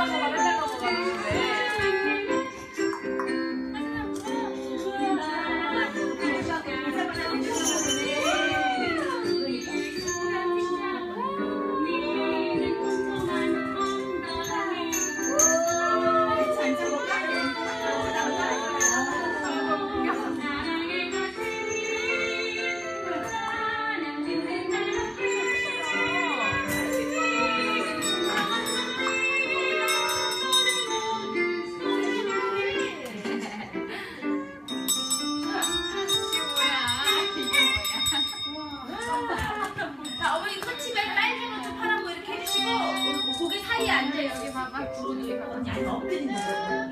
再弄，再弄，再弄！ 고개 사이에 앉아 여기 봐봐. 구름이 언니 안 엎드린다